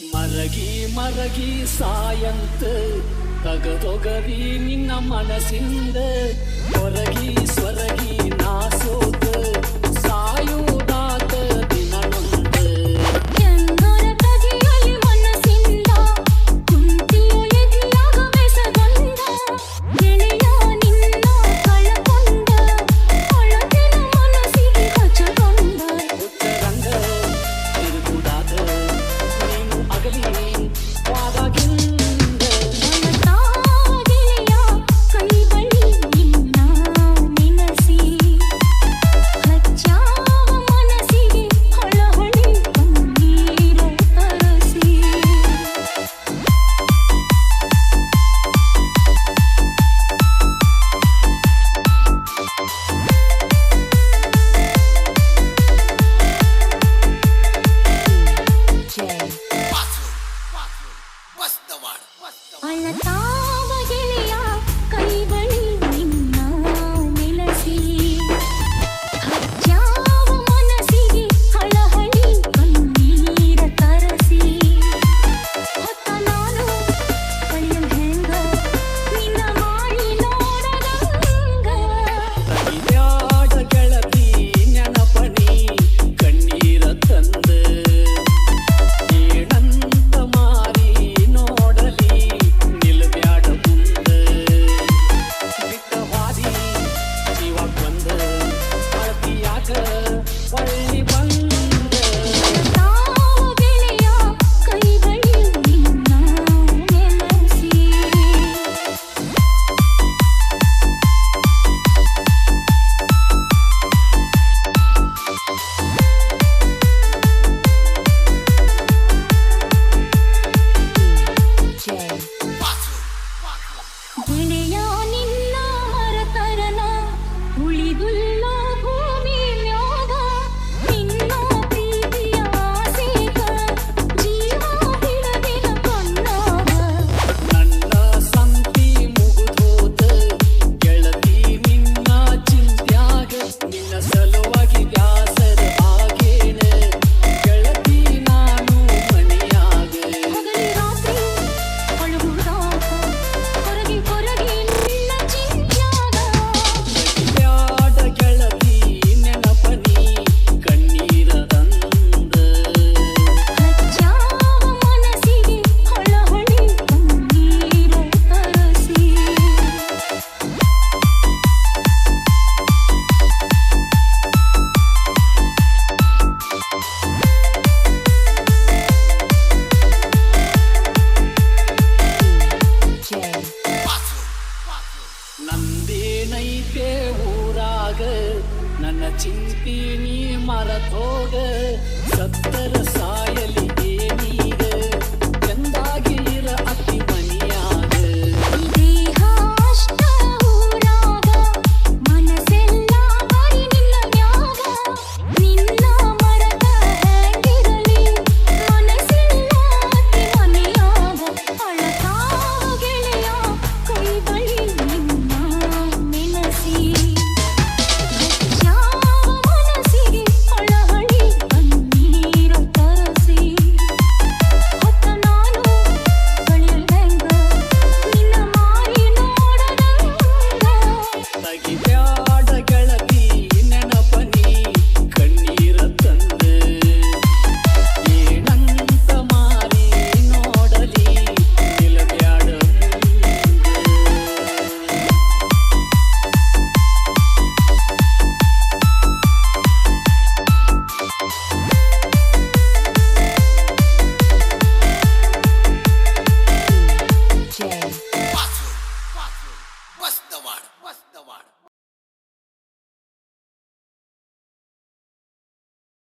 ಮರಗಿ ಮರಗಿ ಸಾಯಂತ ತಗದೊಗರಿ ನಿನ್ನ ಮನಸ್ಸಿಂದ ಹೊರಗಿ चिंतिनी मारा थोड सत्तर साय